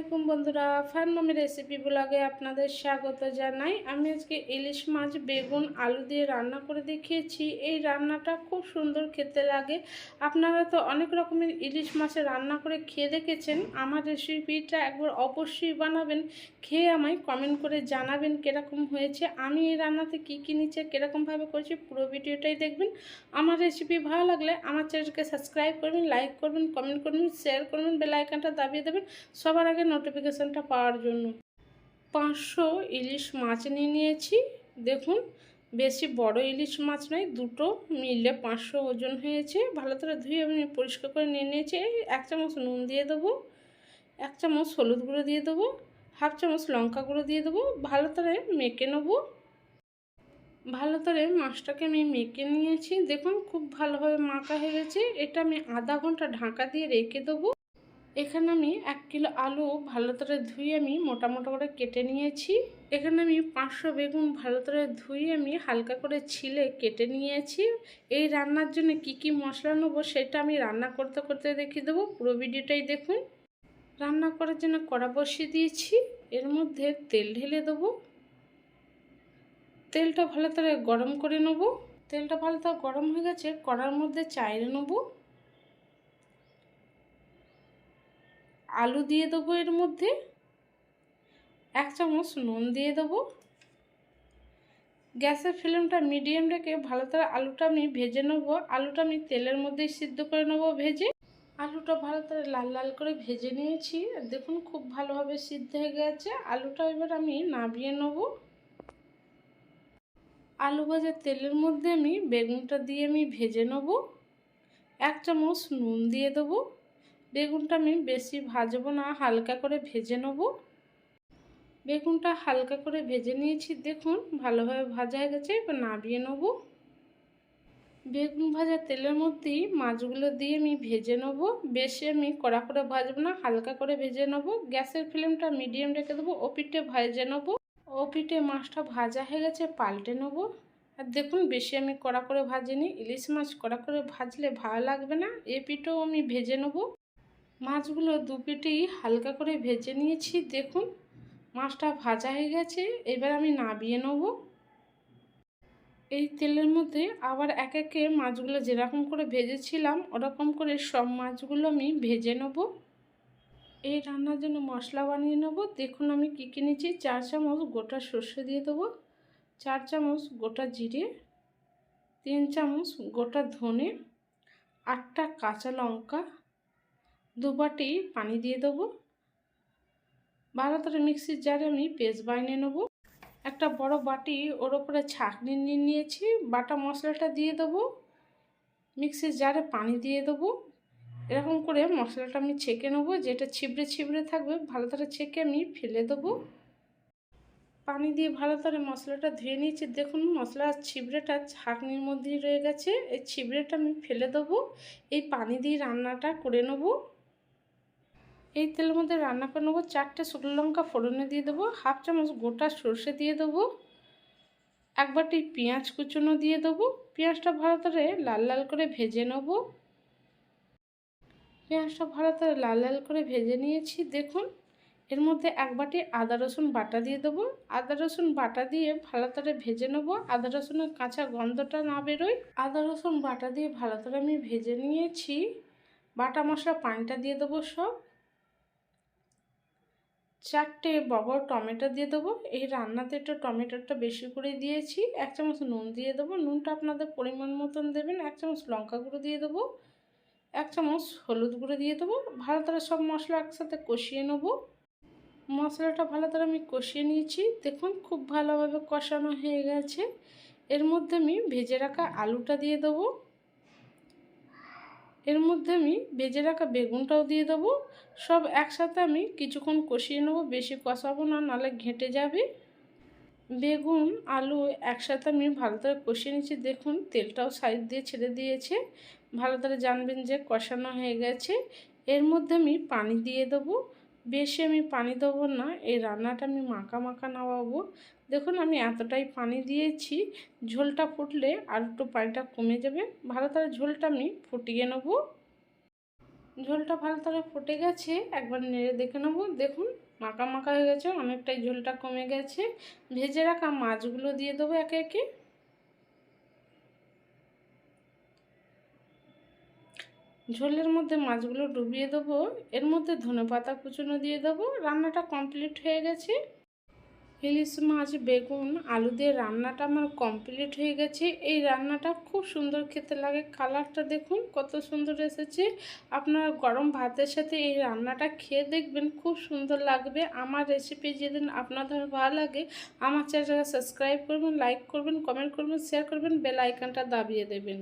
আলাইকুম বন্ধুরা, fun recipe ব্লগে আপনাদের স্বাগত জানাই। আমি আজকে ইলিশ মাছ, বেগুন, আলু দিয়ে রান্না করে দেখিয়েছি। এই রান্নাটা খুব সুন্দর খেতে লাগে। আপনারা তো অনেক রকমের ইলিশ মাছের রান্না করে খেয়ে দেখেছেন। আমার রেসিপিটা একবার অবশ্যই বানাবেন। খেয়ে আমায় কমেন্ট করে জানাবেন কীরকম হয়েছে। আমি এই রান্নাতে কী কী নিচে কীরকমভাবে করেছি, পুরো ভিডিওটাই দেখবেন। আমার রেসিপি ভালো লাগলে আমার চ্যানেলকে সাবস্ক্রাইব করবেন লাইক করবেন কমেন্ট করবেন শেয়ার করবেন বেল আইকনটা দাবিয়ে দেবেন। সবার আগে নোটিফিকেশানটা পাওয়ার জন্য। পাঁচশো ইলিশ মাছ নিয়ে নিয়েছি। দেখুন, বেশি বড় ইলিশ মাছ নয়, দুটো মিলে পাঁচশো ওজন হয়েছে। ভালো করে ধুয়ে আমি পরিষ্কার করে নিয়ে নিয়েছি। এক চামচ নুন দিয়ে দেবো, এক চামচ হলুদ গুঁড়ো দিয়ে দেবো, হাফ চামচ লঙ্কা গুঁড়ো দিয়ে দেবো। ভালো করে মেখে নেব। ভালো করে মাছটাকে আমি মেখে নিয়েছি। দেখুন, খুব ভালোভাবে মাখা হয়ে গেছে। এটা আমি আধা ঘণ্টা ঢাকা দিয়ে রেখে দেবো। এখানে আমি এক কিলো আলু ভালো করে ধুয়ে আমি মোটা মোটা করে কেটে নিয়েছি। এখানে আমি পাঁচশো বেগুন ভালো করে ধুয়ে আমি হালকা করে ছিলে কেটে নিয়েছি। এই রান্নার জন্য কি কি মশলা নেব সেটা আমি রান্না করতে করতে দেখিয়ে দেবো। পুরো ভিডিওটাই দেখুন। রান্না করার জন্য কড়া বসিয়ে দিয়েছি। এর মধ্যে তেল ঢেলে দেবো। তেলটা ভালো করে গরম করে নেব। তেলটা ভালো করে গরম হয়ে গেছে, কড়ার মধ্যে চাইরে নেব। আলু দিয়ে দেবো এর মধ্যে। এক চামচ নুন দিয়ে দেবো। গ্যাসের ফ্লেমটা মিডিয়াম রেখে ভালো করে আলুটা আমি ভেজে নেব। আলুটা আমি তেলের মধ্যেই সিদ্ধ করে নেব ভেজে। আলুটা ভালো করে লাল লাল করে ভেজে নিয়েছি। দেখুন খুব ভালোভাবে সিদ্ধ হয়ে গেছে। আলুটা এবার আমি নাবিয়ে নেব। আলু ভাজার তেলের মধ্যে আমি বেগুনটা দিয়ে আমি ভেজে নেব। এক চামচ নুন দিয়ে দেবো। বেগুনটা আমি বেশি ভাজবো না, হালকা করে ভেজে নেব। বেগুনটা হালকা করে ভেজে নিয়েছি, দেখুন ভালোভাবে ভাজা হয়ে গেছে, এবার নাবিয়ে নেব। বেগুন ভাজা তেলের মধ্যেই মাছগুলো দিয়ে আমি ভেজে নেব। বেশি আমি কড়া করে ভাজবো না, হালকা করে ভেজে নেব। গ্যাসের ফ্লেমটা মিডিয়াম রেখে দেবো ও পিঠে ভেজে নেব। ও পিঠে মাছটা ভাজা হয়ে গেছে, পাল্টে নেব। আর দেখুন বেশি আমি কড়া করে ভাজিনি, ইলিশ মাছ কড়া করে ভাজলে ভালো লাগবে না এ পিঠেও আমি ভেজে নেব। মাছগুলো দু পিঠেই হালকা করে ভেজে নিয়েছি, দেখুন। মাছটা ভাজা হয়ে গেছে, এবার আমি নাবিয়ে নেব। এই তেলের মধ্যে আবার এক একে মাছগুলো যেরকম করে ভেজেছিলাম, ওরকম করে সব মাছগুলো আমি ভেজে নেব। এই রান্নার জন্য মশলা বানিয়ে নেব। দেখুন আমি কী কিনেছি চার চামচ গোটা সর্ষে দিয়ে দেবো, চার চামচ গোটা জিরে, তিন চামচ গোটা ধনে, আটটা কাঁচা লঙ্কা দু বাটি পানি দিয়ে দেবো। ভালো করে মিক্সির জারে আমি পেস্ট বানিয়ে নেব। একটা বড় বাটি ওর ওপরে ছাঁকনি নিয়ে নিয়েছি। বাটা মশলাটা দিয়ে দেবো। মিক্সির জারে পানি দিয়ে দেবো। এরকম করে মশলাটা আমি ছেঁকে নেব। যেটা ছিবড়ে ছিবড়ে থাকবে ভালো করে ছেঁকে আমি ফেলে দেবো। পানি দিয়ে ভালো করে মশলাটা ধুয়ে নিয়েছি। দেখুন মশলার ছিবড়েটা ছাঁকনির মধ্যেই রয়ে গেছে। এই ছিবড়েটা আমি ফেলে দেবো। এই পানি দিয়ে রান্নাটা করে নেব। এই তেলের মধ্যে রান্না করে নেব চারটে শুকনো লঙ্কা ফোড়নে দিয়ে দেবো, হাফ চামচ গোটা সর্ষে দিয়ে দেবো একবারটি পেঁয়াজ কুচনো দিয়ে দেবো, পেঁয়াজটা ভালো করে লাল লাল করে ভেজে নেব। পেঁয়াজটা ভালো করে লাল লাল করে ভেজে নিয়েছি, দেখুন, এর মধ্যে এক বাটি আদা রসুন বাটা দিয়ে দেবো, আদা রসুন বাটা দিয়ে ভালো করে ভেজে নেব, আদা রসুনের কাঁচা গন্ধটা না বেরোয়, আদা রসুন বাটা দিয়ে ভালো করে আমি ভেজে নিয়েছি, বাটা মশলা পানিটা দিয়ে দেবো সব চারটে বড় টমেটো দিয়ে দেবো। এই রান্নাতে একটু টমেটোটা বেশি করে দিয়েছি। এক চামচ নুন দিয়ে দেবো। নুনটা আপনাদের পরিমাণ মতন দেবেন। এক চামচ লঙ্কা গুঁড়ো দিয়ে দেবো। এক চামচ হলুদ গুঁড়ো দিয়ে দেবো। ভালো করে সব মশলা একসাথে কষিয়ে নেব। মশলাটা ভালো করে আমি কষিয়ে নিয়েছি। দেখুন, খুব ভালোভাবে কষানো হয়ে গেছে। এর মধ্যে আমি ভেজে রাখা আলুটা দিয়ে দেবো। এর মধ্যে আমি বেজে রাখা বেগুনটাও দিয়ে দেবো। সব একসাথে আমি কিছুক্ষণ কষিয়ে নেব। বেশি কষাবো না নাহলে ঘেঁটে যাবে। বেগুন, আলু একসাথে আমি ভালো করে কষিয়ে নিচ্ছি। দেখুন, তেলটাও সাইড দিয়ে ছেড়ে দিয়েছে। ভালো করে জানবেন যে কষানো হয়ে গেছে। এর মধ্যে আমি পানি দিয়ে দেবো। বেশি আমি পানি দেবো না, এই রান্নাটা আমি মাখা মাখা নামাবো। দেখুন, আমি এতটাই পানি দিয়েছি, ঝোলটা ফুটলে আর একটু পানিটা কমে যাবে। ভালো করে ঝোলটা আমি ফুটিয়ে নেব। ঝোলটা ভালো করে ফুটে গেছে, একবার নেড়ে দেখে নেব। দেখুন, মাখা মাখা হয়ে গেছে, অনেকটাই ঝোলটা কমে গেছে। ভেজে রাখা মাছগুলো দিয়ে দেবো একে একে। ঝোলের মধ্যে মাছগুলো ডুবিয়ে দেবো, এর মধ্যে ধনে পাতা কুচুনো দিয়ে দেবো, রান্নাটা কমপ্লিট হয়ে গেছে। ইলিশ মাছ, বেগুন, আলু দিয়ে রান্নাটা আমার কমপ্লিট হয়ে গেছে। এই রান্নাটা খুব সুন্দর খেতে লাগে, কালারটা দেখুন কত সুন্দর এসেছে। আপনারা গরম ভাতের সাথে এই রান্নাটা খেয়ে দেখবেন, খুব সুন্দর লাগবে। আমার রেসিপি যেদিন আপনাদের ভালো লাগে, আমার চ্যানেলটা সাবস্ক্রাইব করবেন লাইক করবেন কমেন্ট করবেন শেয়ার করবেন বেল আইকনটা দাবিয়ে দেবেন।